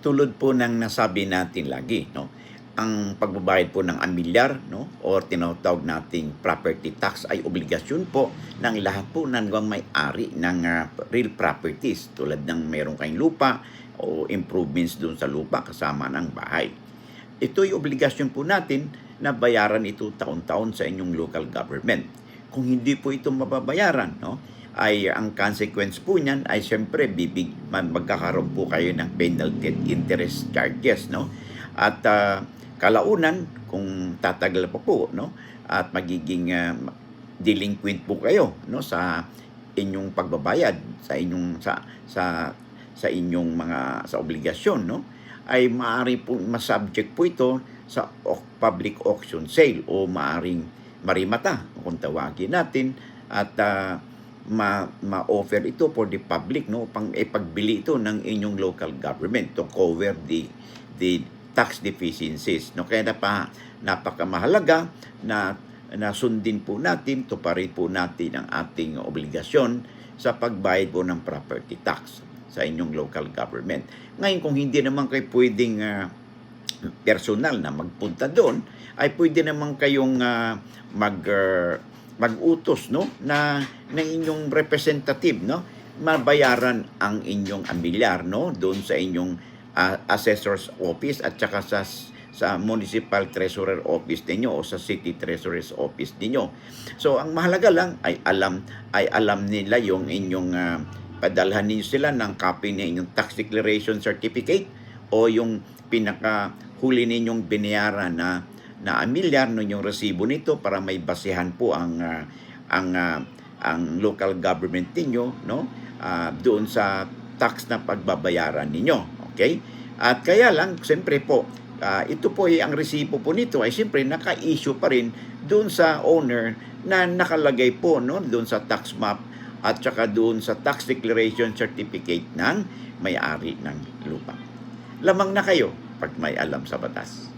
tulad po ng nasabi natin lagi, no? Ang pagbabayad po ng amilyar, no? O tinatawag nating property tax ay obligasyon po ng lahat po ng may-ari ng ah, real properties tulad ng meron kayong lupa o improvements doon sa lupa kasama ng bahay. Ito ay obligasyon po natin na bayaran ito taon-taon sa inyong local government. Kung hindi po ito mababayaran, no? Ay ang consequence po niyan ay siyempre bibig magkakaroon po kayo ng penalty at interest charges no? At ah, kalaunan kung tatagal pa po no? At magiging ah, delinquent po kayo no? Sa inyong pagbabayad sa inyong sa sa sa inyong mga sa obligasyon no? Ay maaari po masubject po ito sa public auction sale o maaring marimata kung tawagin natin. At ah, ma ma-offer ito for the public no pang ipagbili ito ng inyong local government to cover the the tax deficiencies no kaya na pa napakamahalaga na na sundin po natin tuparin po natin ang ating obligasyon sa pagbayad po ng property tax sa inyong local government. Ngayon kung hindi naman kayo pwedeng ah, personal na magpunta doon, ay pwede naman kayong ah, mag ah, mag-utos no na ng inyong representative no mabayaran ang inyong amilyar no doon sa inyong ah, assessor's office at saka sa sa municipal treasurer office ninyo o sa city treasurer's office ninyo. So ang mahalaga lang ay alam ay alam nila yung inyong ah, padalhan ninyo sila ng copy ng inyong tax declaration certificate o yung pinaka huli ninyong binayaran na na amilyar no yung resibo nito para may basehan po ang ah, ang ah, ang local government ninyo no ah, doon sa tax na pagbabayaran ninyo okay at kaya lang siyempre po ah, ito po ay ang resibo po nito ay siyempre naka-issue pa rin doon sa owner na nakalagay po no doon sa tax map at saka doon sa tax declaration certificate ng may-ari ng lupa. Lamang na kayo pag may alam sa batas.